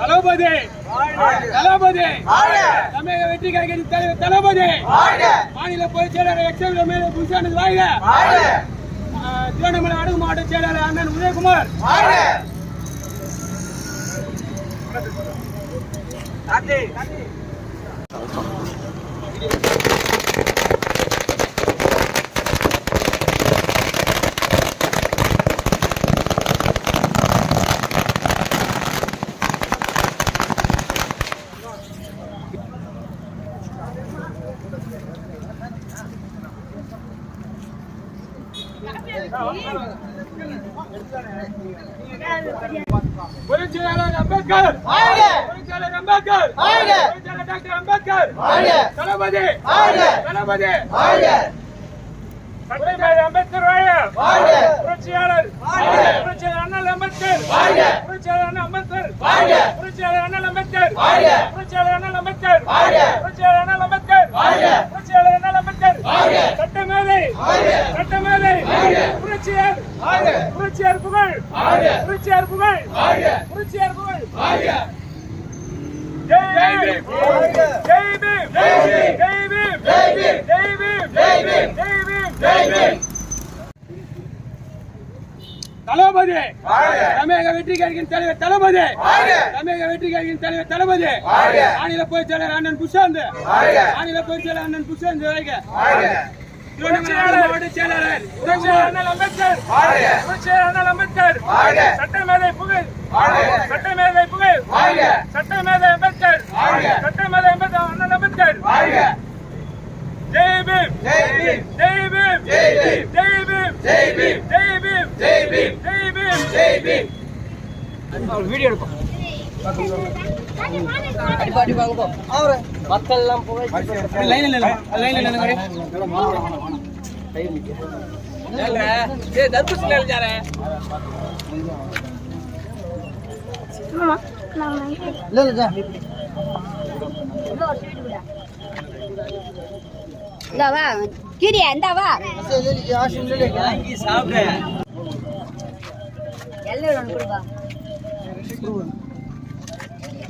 தளபதி! தளபதி! தமிழக வெற்றி கழகத்தின் தலைவர் தளபதி! மாநில பொதுச் செயலாளர் மேலே புதுசானது ஆஹ், திருவண்ணாமலை அடகு மாவட்ட செயலாளர் அண்ணன் உதயகுமார்! பொதுச் செயலாளர் அம்பேத்கர்! பொதுச் செயலாளர் அம்பேத்கர்! பொதுச் செயலாளர் டாக்டர் அம்பேத்கர்! தளபதி! தளபதி! சட்டமேதை அம்பேத்கர் வாழ புரட்சியாளர் புரட்சியாளர் அண்ணல் அம்பேத்கர்! புரட்சியாளர் அண்ணல் அம்பேத்கர்! புரட்சியாளர் அண்ணல் அம்பேத்கர்! புரட்சியாளர் அண்ணல் அம்பேத்கர் புரட்சியாளர் அண்ணல் அம்பேத்கர் புரட்சியாளர் அண்ணல் அம்பேத்கர் சட்டமேதை சட்டமேதை புரட்சியார் புரட்சியார் புகழ் புரட்சியார் புகழ் புரட்சியார் புகழ் ஜெய் பீம் ஜெய் பீம் ஜெய் பீம் ஜெய் பீம் ஜெய் பீம் ஜெய் பீம் ஜெய் பீம் ஜெய் பீம் தளபதி தமிழக வெற்றி கழகின் தலைவர் தளபதி தமிழக வெற்றி கழகின் தலைவர் தளபதி மாநில பொதுச் செயலாளர் அண்ணன் புஷாந்த் மாநில பொதுச் செயலாளர் அண்ணன் புஷாந்த் அம்பேத்கர் சட்டமேதை புகழ் சட்டமேதை புகழ் சட்டமேதை அம்பேத்கர் சட்டமேதை அம்பேத்கர் அண்ணல் அம்பேத்கர் ஜெய் பீம் ஜெய் பீம் ஜெய் பீம் ஜெய் பீம் ஜெய் பீம் ஜெய் பீம் ஜெய் பீம் ஜெய் பீம் ஜெய் பீம் வீடியோ எடுப்போம் அடிப்பாடி வாங்கப்போ அவரு மக்கள் எல்லாம் போய் லைன் இல்ல லைன் இல்ல இல்ல ஏ தர்பூசணி இல்ல ஜாரே இல்ல இல்ல ஜா இந்தாவா கிரியா இந்தாவா சாப்பிட எல்லாம் கொடுப்பா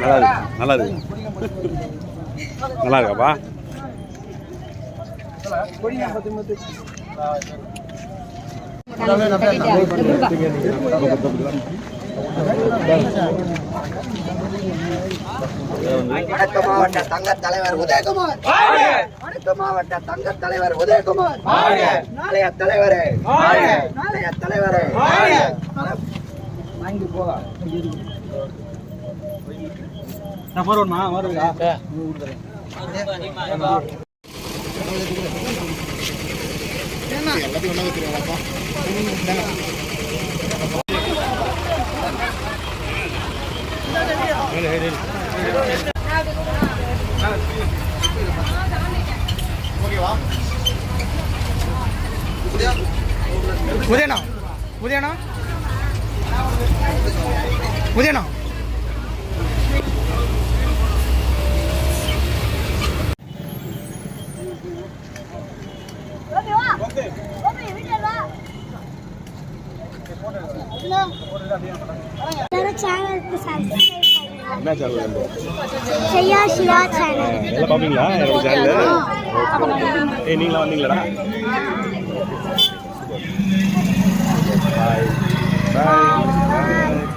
நல்லா இருக்கு நல்லா இருக்கு நல்லா இருக்காப்பா வடக்கு மாவட்ட தங்க தலைவர் உதயகுமார் வடக்கு மாவட்ட தங்க தலைவர் உதயகுமார். நாளைய தலைவரே. நாளைய தலைவரே. வாங்கி போக உதயண்ணா உதயண்ணா ఉదయనా ఉదయనా ఉదయనా என்ன சேனல் செய்யா சிவா சேனல் எல்லாம் பாப்பீங்களா? சேனல் ஏய் நீங்களா வந்தீங்களாடா? Bye. Bye. Bye.